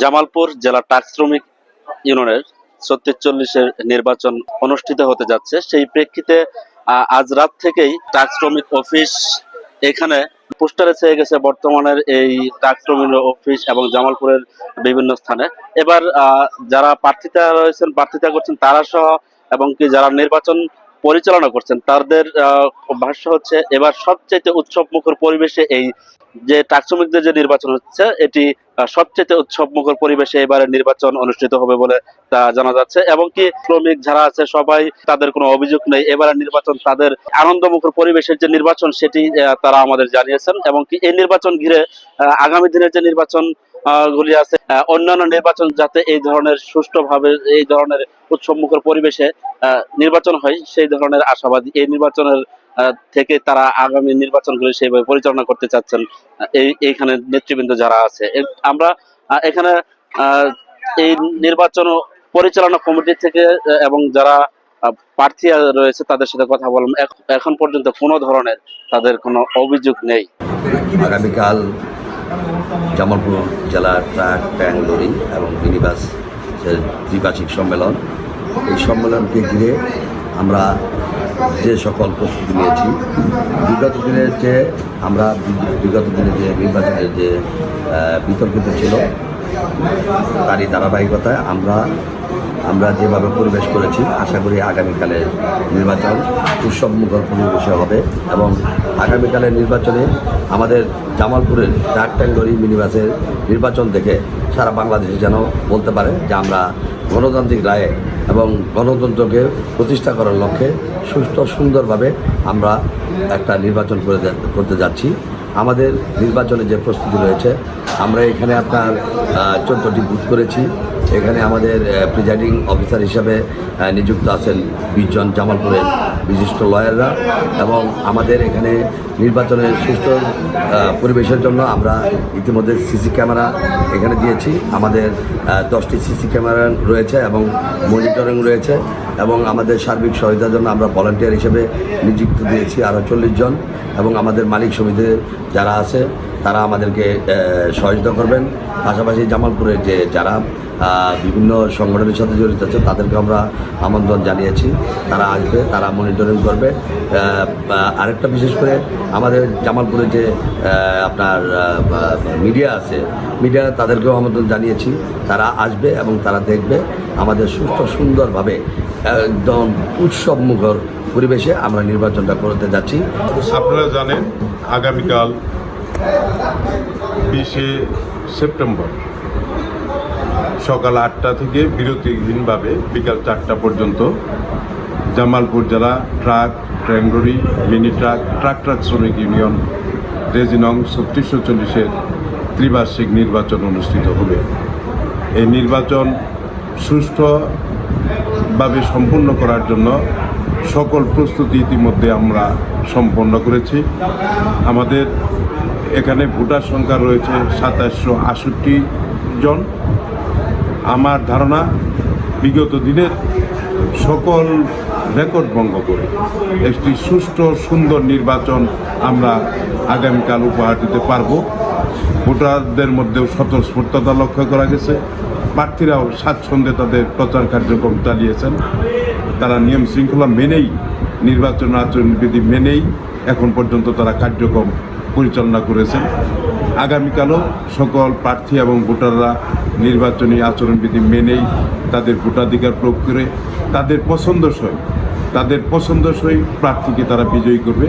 জামালপুর জেলা টাক শ্রমিক ইউনিয়নের ছত্রিশ চল্লিশের নির্বাচন অনুষ্ঠিত হতে যাচ্ছে। সেই প্রেক্ষিতে আজ রাত থেকেই টাক শ্রমিক অফিস এখানে পোস্টারে চেয়ে গেছে বর্তমানের এই টাক শ্রমিক অফিস এবং জামালপুরের বিভিন্ন স্থানে। এবার যারা প্রার্থিতা রয়েছেন, প্রার্থিতা করছেন তারা সহ এবং কি যারা নির্বাচন পরিচালনা করছেন, তাদের ভাষ্য হচ্ছে এবার সবচেয়ে উৎসব মুখর পরিবেশে এই যে টাক শ্রমিকদের যে নির্বাচন হচ্ছে, এটি সবচেয়ে উৎসব মুখর পরিবেশে এবারে নির্বাচন অনুষ্ঠিত হবে বলে তা জানা যাচ্ছে। এবং কি শ্রমিক যারা আছে, সবাই তাদের কোনো অভিযোগ নেই। এবারে নির্বাচন তাদের আনন্দমুখর পরিবেশের যে নির্বাচন, সেটি তারা আমাদের জানিয়েছেন। এবং কি এই নির্বাচন ঘিরে আগামী দিনের যে নির্বাচন গুলি আছে। অন্যান্য নির্বাচন যাতে এই ধরনের সুষ্ঠুভাবে এই ধরনের উৎসবমুখর পরিবেশে নির্বাচন হয়, সেই ধরনের আশাবাদী এই নির্বাচনের থেকে তারা আগামী নির্বাচনগুলি সেইভাবে পরিচালনা করতে চাচ্ছেন এই, এইখানে নেতৃবৃন্দ যারা আছে। আমরা এখানে এই নির্বাচন পরিচালনা কমিটি থেকে এবং যারা প্রার্থী রয়েছে তাদের সাথে কথা বললাম। এখ- এখন পর্যন্ত কোনো ধরনের তাদের কোনো অভিযোগ নেই। আগামীকাল জামালপুর জেলার ট্রাক ট্যাং লরি এবং মিনিবাস দ্বিবার্ষিক সম্মেলন। এই সম্মেলনকে ঘিরে আমরা যে সকল প্রস্তুতি নিয়েছি, বিগত দিনের যে আমরা বিগত দিনে যে নির্বাচনের যে বিতর্কিত ছিল, তারই ধারাবাহিকতায় আমরা আমরা যেভাবে পরিবেশ করেছি, আশা করি আগামীকালে নির্বাচন উৎসবমুখর পরিবেশে হবে এবং আগামীকালের নির্বাচনে আমাদের জামালপুরের ডাক ট্যাঙ্গরি মিনিবাসের নির্বাচন দেখে সারা বাংলাদেশে যেন বলতে পারে যে আমরা গণতান্ত্রিক রায়ে এবং গণতন্ত্রকে প্রতিষ্ঠা করার লক্ষ্যে সুস্থ, সুন্দরভাবে আমরা একটা নির্বাচন করে করতে যাচ্ছি। আমাদের নির্বাচনে যে প্রস্তুতি রয়েছে, আমরা এখানে আপনার চোদ্দটি বুথ করেছি। এখানে আমাদের প্রিজাইডিং অফিসার হিসাবে নিযুক্ত আছেন বিশজন জামালপুরের বিশিষ্ট লয়াররা এবং আমাদের এখানে নির্বাচনের সুস্থ পরিবেশের জন্য আমরা ইতিমধ্যে সিসি ক্যামেরা এখানে দিয়েছি। আমাদের দশটি সিসি ক্যামেরা রয়েছে এবং মনিটরিং রয়েছে এবং আমাদের সার্বিক সহায়তার জন্য আমরা ভলান্টিয়ার হিসেবে নিযুক্ত দিয়েছি আরও চল্লিশ জন এবং আমাদের মালিক সমিতির যারা আছে তারা আমাদেরকে সহযোগিতা করবেন। পাশাপাশি জামালপুরের যে যারা বিভিন্ন সংগঠনের সাথে জড়িত আছে, তাদেরকে আমরা আমন্ত্রণ জানিয়েছি। তারা আসবে, তারা মনিটরিং করবে। আরেকটা বিশেষ করে আমাদের জামালপুরে যে আপনার মিডিয়া আছে, মিডিয়া তাদেরকেও আমন্ত্রণ জানিয়েছি। তারা আসবে এবং তারা দেখবে আমাদের সুস্থ, সুন্দরভাবে একদম উৎসব মুখর পরিবেশে আমরা নির্বাচনটা করতে যাচ্ছি। আপনারা জানেন, আগামীকাল বিশে সেপ্টেম্বর। সকাল আটটা থেকে বিরতিহীনভাবে বিকাল চারটা পর্যন্ত জামালপুর জেলা truck tank lorry mini truck truck truck শ্রমিক ইউনিয়ন রেজিনং ছত্রিশশো চল্লিশের ত্রিবার্ষিক নির্বাচন অনুষ্ঠিত হবে। এই নির্বাচন সুষ্ঠুভাবে সম্পূর্ণ করার জন্য সকল প্রস্তুতি ইতিমধ্যে আমরা সম্পন্ন করেছি। আমাদের এখানে ভোটার সংখ্যা রয়েছে সাতাশশো আষট্টি জন। আমার ধারণা, বিগত দিনের সকল রেকর্ড ভঙ্গ করে একটি সুষ্ঠু, সুন্দর নির্বাচন আমরা আগামীকাল উপহার দিতে পারব। ভোটারদের মধ্যেও স্বতঃস্ফূর্ততা লক্ষ্য করা গেছে। প্রার্থীরাও স্বাচ্ছন্দ্যে তাদের প্রচার কার্যক্রম চালিয়েছেন। তারা নিয়ম শৃঙ্খলা মেনেই নির্বাচন আচরণবিধি মেনেই এখন পর্যন্ত তারা কার্যক্রম পরিচালনা করেছেন। আগামীকালও সকল প্রার্থী এবং ভোটাররা নির্বাচনী আচরণবিধি মেনেই তাদের ভোটাধিকার প্রয়োগ করে তাদের পছন্দসই তাদের পছন্দসই প্রার্থীকে তারা বিজয়ী করবে।